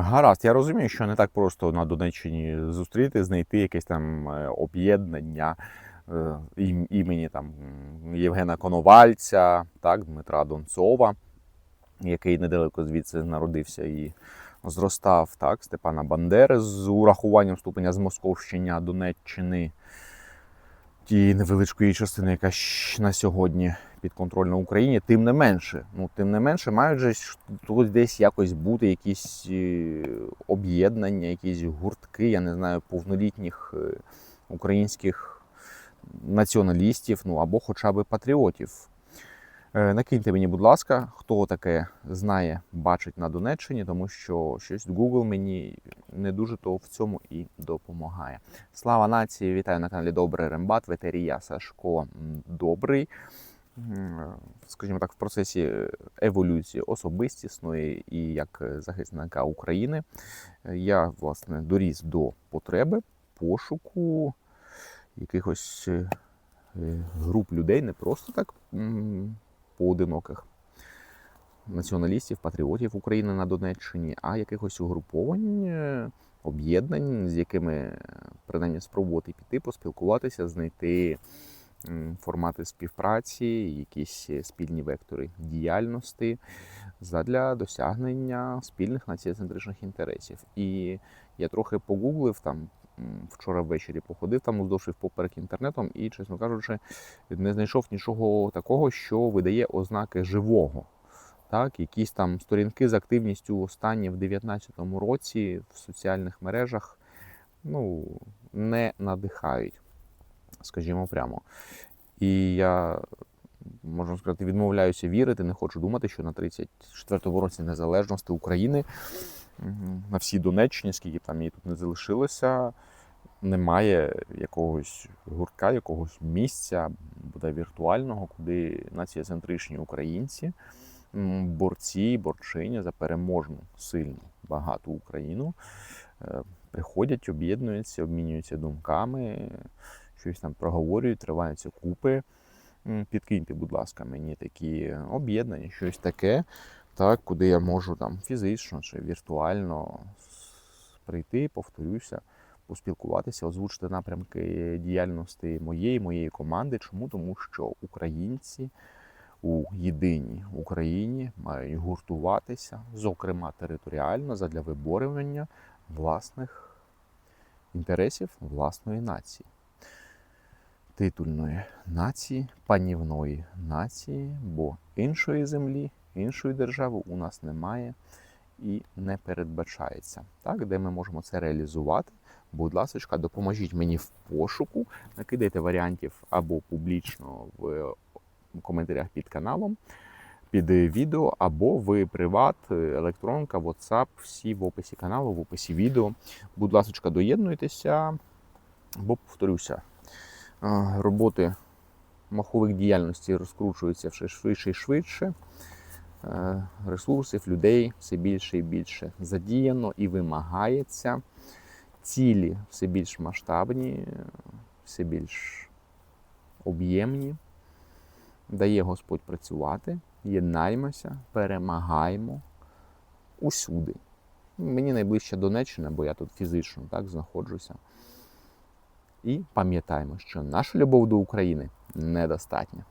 Гаразд, я розумію, що не так просто на Донеччині зустріти, знайти якесь там е, об'єднання е, імені там Євгена Коновальця, так, Дмитра Донцова, який недалеко звідси народився і зростав, так, Степана Бандери з урахуванням ступеня з змосковщення Донеччини, тієї невеличкої частини, яка на сьогодні підконтрольна Україні, тим не менше. Ну, тим не менше, мають же тут десь якось бути якісь е, об'єднання, якісь гуртки, я не знаю, повнолітніх е, українських націоналістів, ну або хоча б патріотів. Е, Накиньте мені, будь ласка, хто таке знає, бачить на Донеччині, тому що щось Google мені не дуже то в цьому і допомагає. Слава нації! Вітаю на каналі Добрий Рембат. В етері я Сашко Добрий. Скажімо так, в процесі еволюції особистісної і як захисника України я власне доріс до потреби пошуку якихось е, груп людей, не просто так поодиноких націоналістів, патріотів України на Донеччині, а якихось угруповань, е, об'єднань, з якими е, принаймні спробувати піти, поспілкуватися, знайти формати співпраці, якісь спільні вектори діяльності задля досягнення спільних націоцентричних інтересів. І я трохи погуглив там. Вчора ввечері походив там уздовж і впоперек інтернетом і, чесно кажучи, не знайшов нічого такого, що видає ознаки живого. Так, якісь там сторінки з активністю останні в 2019 році в соціальних мережах ну, не надихають, скажімо прямо. І я, можна сказати, відмовляюся вірити, не хочу думати, що на 34-му році незалежності України на всій Донеччині, скільки там її тут не залишилося, немає якогось гуртка, якогось місця, буде віртуального, куди націоцентричні українці, борці, борчині за переможну, сильну, багату Україну е, приходять, об'єднуються, обмінюються думками, щось там проговорюють, триваються купи. Підкиньте, будь ласка, мені такі об'єднання, щось таке, так, куди я можу там фізично чи віртуально прийти, повторюся, поспілкуватися, озвучити напрямки діяльності моєї, моєї команди. Чому? Тому що українці у єдиній Україні мають гуртуватися, зокрема територіально, задля виборювання власних інтересів власної нації. Титульної нації, панівної нації, бо іншої землі, іншої держави у нас немає і не передбачається. Так, де ми можемо це реалізувати? Будь ласка, допоможіть мені в пошуку, накидайте варіантів або публічно в коментарях під каналом, під відео, або в приват, електронка, WhatsApp, всі в описі каналу, в описі відео. Будь ласка, доєднуйтеся, бо повторюся, е, роботи махових діяльностей розкручуються все швидше і швидше. Е, Ресурсів людей все більше і більше задіяно і вимагається. Цілі все більш масштабні, е, все більш об'ємні. Дає Господь працювати, єднаймося, перемагаємо усюди. Мені найближче Донеччина, бо я тут фізично так знаходжуся. І пам'ятаємо, що наша любов до України недостатня.